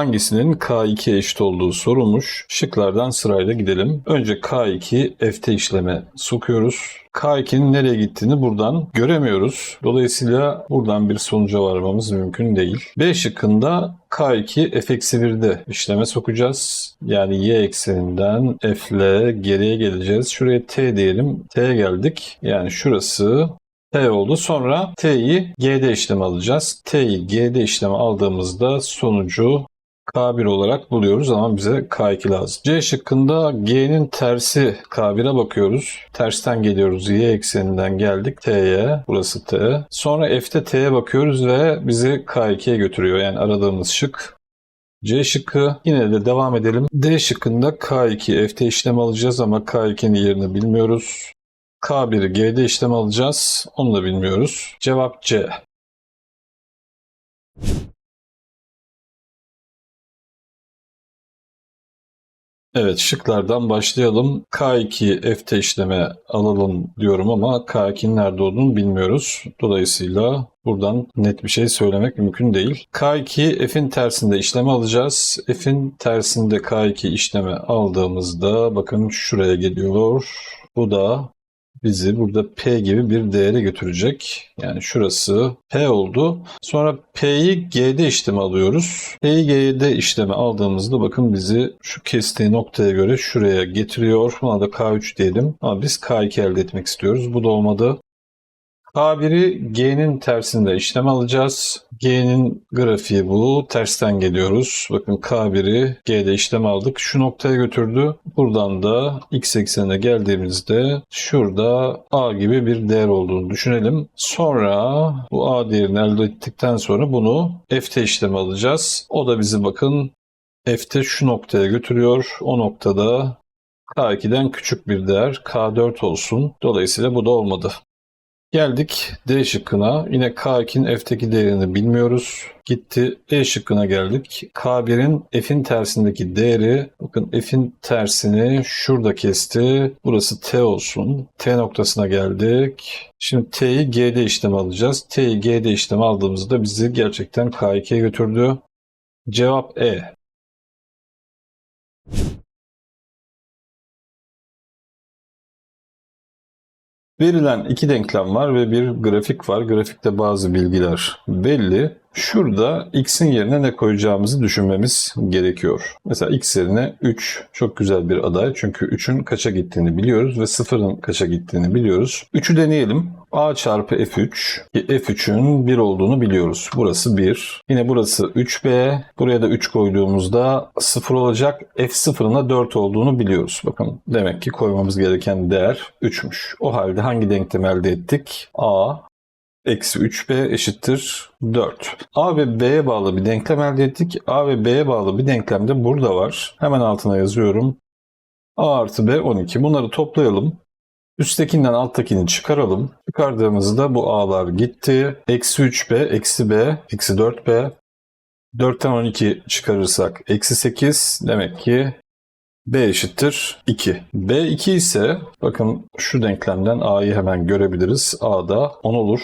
hangisinin K2'ye eşit olduğu sorulmuş. Şıklardan sırayla gidelim. Önce K2 F'te işleme sokuyoruz. K2'nin nereye gittiğini buradan göremiyoruz. Dolayısıyla buradan bir sonuca varmamız mümkün değil. B şıkkında K2 f-1'de işleme sokacağız. Yani y ekseninden f geriye geleceğiz. Şuraya t diyelim. T'ye geldik. Yani şurası T oldu. Sonra T'yi G'de işlem alacağız. T'yi G'de işlem aldığımızda sonucu K1 olarak buluyoruz ama bize K2 lazım. C şıkkında G'nin tersi K1'e bakıyoruz. Tersten geliyoruz. Y ekseninden geldik T'ye. Burası T. Sonra F'te T'ye bakıyoruz ve bizi K2'ye götürüyor. Yani aradığımız şık C şıkkı. Yine de devam edelim. D şıkkında K2 F'te işlem alacağız ama K2'nin yerini bilmiyoruz. K1'i G'de işlem alacağız. Onu da bilmiyoruz. Cevap C. Evet şıklardan başlayalım. K2 F'te işleme alalım diyorum ama K2'nin nerede olduğunu bilmiyoruz. Dolayısıyla buradan net bir şey söylemek mümkün değil. K2 F'in tersinde işleme alacağız. F'in tersinde K2 işleme aldığımızda bakın şuraya geliyor. Bu da bizi burada P gibi bir değere götürecek. Yani şurası P oldu. Sonra P'yi G'de işleme alıyoruz. P'yi G'de işleme aldığımızda bakın bizi şu kestiği noktaya göre şuraya getiriyor. Buna da K3 diyelim. Ama biz K2 elde etmek istiyoruz. Bu da olmadı. K1'i G'nin tersinde işlem alacağız. G'nin grafiği bu. Tersten geliyoruz. Bakın K1'i G'de işlem aldık. Şu noktaya götürdü. Buradan da X eksenine geldiğimizde şurada A gibi bir değer olduğunu düşünelim. Sonra bu A değerini elde ettikten sonra bunu F'te işlem alacağız. O da bizi bakın F'te şu noktaya götürüyor. O noktada K2'den küçük bir değer K4 olsun. Dolayısıyla bu da olmadı. Geldik D şıkkına. Yine K2'nin F'teki değerini bilmiyoruz. Gitti E şıkkına geldik. K1'in F'in tersindeki değeri bakın F'in tersini şurada kesti. Burası T olsun. T noktasına geldik. Şimdi T'yi G'de işlem alacağız. T'yi G'de işlem aldığımızda bizi gerçekten K2'ye götürdü. Cevap E. Verilen iki denklem var ve bir grafik var. Grafikte bazı bilgiler belli. Şurada x'in yerine ne koyacağımızı düşünmemiz gerekiyor. Mesela x yerine 3 çok güzel bir aday. Çünkü 3'ün kaça gittiğini biliyoruz ve 0'ın kaça gittiğini biliyoruz. 3'ü deneyelim. A çarpı f3 ki f3'ün 1 olduğunu biliyoruz. Burası 1. Yine burası 3b. Buraya da 3 koyduğumuzda 0 olacak. f0'ın da 4 olduğunu biliyoruz. Bakın demek ki koymamız gereken değer 3'müş. O halde hangi denklemi elde ettik? a Eksi 3b eşittir 4. A ve B'ye bağlı bir denklem elde ettik. A ve B'ye bağlı bir denklem de burada var. Hemen altına yazıyorum. A artı B 12. Bunları toplayalım. Üsttekinden alttakini çıkaralım. Çıkardığımızda bu A'lar gitti. Eksi 3B, eksi B, eksi 4B. 4'ten 12 çıkarırsak eksi 8. Demek ki B eşittir 2. B2 ise bakın şu denklemden A'yı hemen görebiliriz. A'da 10 olur.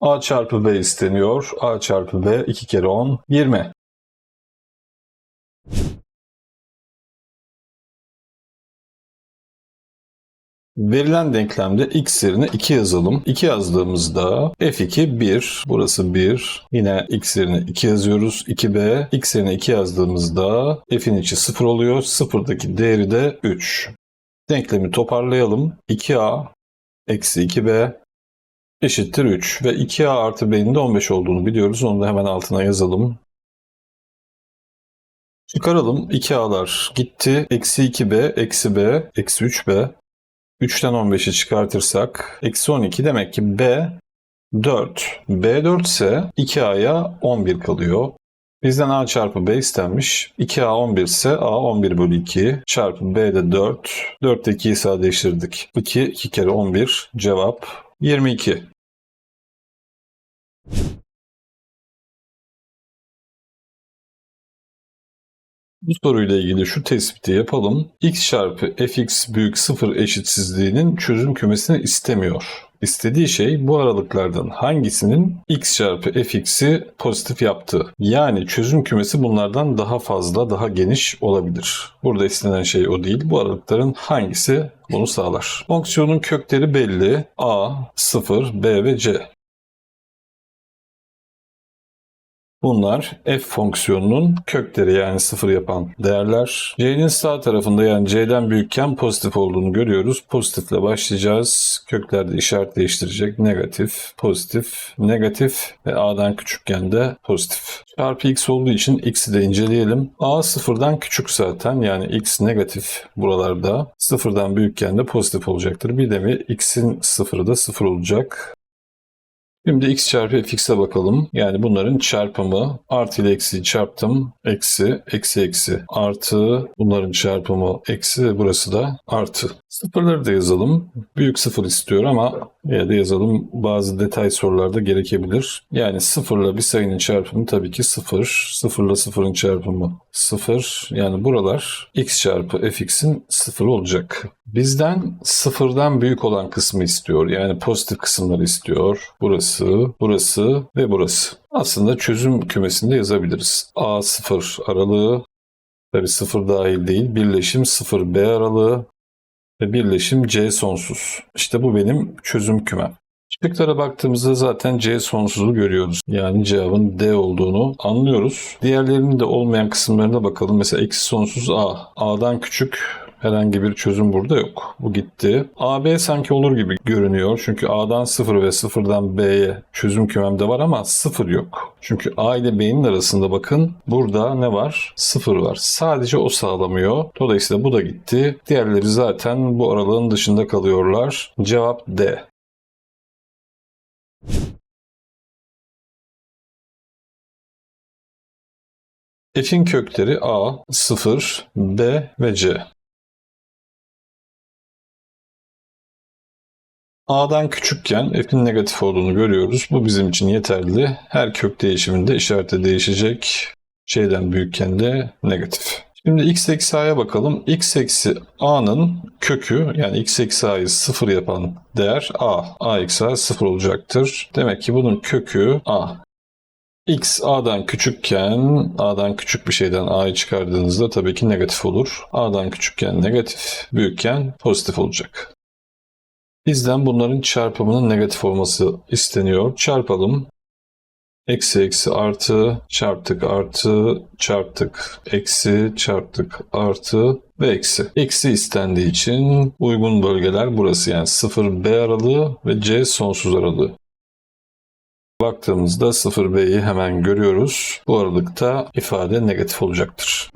A çarpı B isteniyor. A çarpı B 2 kere 10 20. Verilen denklemde x yerine 2 yazalım. 2 yazdığımızda f2 1. Burası 1. Yine x yerine 2 yazıyoruz. 2b. x yerine 2 yazdığımızda f'in içi 0 oluyor. 0'daki değeri de 3. Denklemi toparlayalım. 2a eksi 2b eşittir 3 ve 2a artı b'nin de 15 olduğunu biliyoruz. Onu da hemen altına yazalım. Çıkaralım. 2a'lar gitti. Eksi 2b, eksi b, eksi 3b. 3'ten 15'i çıkartırsak eksi 12 demek ki b 4. b 4 ise 2a'ya 11 kalıyor. Bizden a çarpı b istenmiş. 2a 11 ise a 11 bölü 2 çarpı b de 4. 4'te 2'yi sadeleştirdik. 2, 2 kere 11 cevap 22. Bu soruyla ilgili şu tespiti yapalım. x çarpı fx büyük 0 eşitsizliğinin çözüm kümesini istemiyor. İstediği şey bu aralıklardan hangisinin x çarpı fx'i pozitif yaptığı. Yani çözüm kümesi bunlardan daha fazla, daha geniş olabilir. Burada istenen şey o değil. Bu aralıkların hangisi bunu sağlar? Fonksiyonun kökleri belli. a, 0, b ve c. Bunlar f fonksiyonunun kökleri yani sıfır yapan değerler. c'nin sağ tarafında yani c'den büyükken pozitif olduğunu görüyoruz. Pozitifle başlayacağız. Köklerde işaret değiştirecek. Negatif, pozitif, negatif ve a'dan küçükken de pozitif. Çarpı x olduğu için x'i de inceleyelim. a sıfırdan küçük zaten yani x negatif buralarda. Sıfırdan büyükken de pozitif olacaktır. Bir de mi x'in sıfırı da sıfır olacak. Şimdi x çarpı fx'e bakalım. Yani bunların çarpımı artı ile eksiyi çarptım. Eksi, eksi, eksi. Artı bunların çarpımı eksi ve burası da artı. Sıfırları da yazalım. Büyük sıfır istiyor ama ya da yazalım. Bazı detay sorularda gerekebilir. Yani sıfırla bir sayının çarpımı tabii ki sıfır. Sıfırla sıfırın çarpımı sıfır. Yani buralar x çarpı fx'in sıfır olacak. Bizden sıfırdan büyük olan kısmı istiyor. Yani pozitif kısımları istiyor. Burası, burası ve burası. Aslında çözüm kümesinde yazabiliriz. A0 aralığı, tabi sıfır dahil değil, birleşim 0B aralığı ve birleşim C sonsuz. İşte bu benim çözüm kümem. Şıklara baktığımızda zaten C sonsuzu görüyoruz. Yani cevabın D olduğunu anlıyoruz. Diğerlerinin de olmayan kısımlarına bakalım. Mesela eksi sonsuz A. A'dan küçük herhangi bir çözüm burada yok. Bu gitti. AB sanki olur gibi görünüyor. Çünkü A'dan 0 ve 0'dan B'ye çözüm kümemde var ama 0 yok. Çünkü A ile B'nin arasında bakın burada ne var? 0 var. Sadece o sağlamıyor. Dolayısıyla bu da gitti. Diğerleri zaten bu aralığın dışında kalıyorlar. Cevap D. F'in kökleri A, 0, B ve C. A'dan küçükken F'in negatif olduğunu görüyoruz. Bu bizim için yeterli. Her kök değişiminde işareti değişecek. C'den büyükken de negatif. Şimdi x eksi a'ya bakalım. x eksi a'nın kökü yani x eksi a'yı sıfır yapan değer a. a eksi a sıfır olacaktır. Demek ki bunun kökü a. x a'dan küçükken a'dan küçük bir şeyden a'yı çıkardığınızda tabii ki negatif olur. a'dan küçükken negatif, büyükken pozitif olacak. Bizden bunların çarpımının negatif olması isteniyor. Çarpalım. Eksi eksi artı çarptık artı çarptık eksi çarptık artı ve eksi. Eksi istendiği için uygun bölgeler burası yani 0B aralığı ve C sonsuz aralığı. Baktığımızda 0B'yi hemen görüyoruz. Bu aralıkta ifade negatif olacaktır.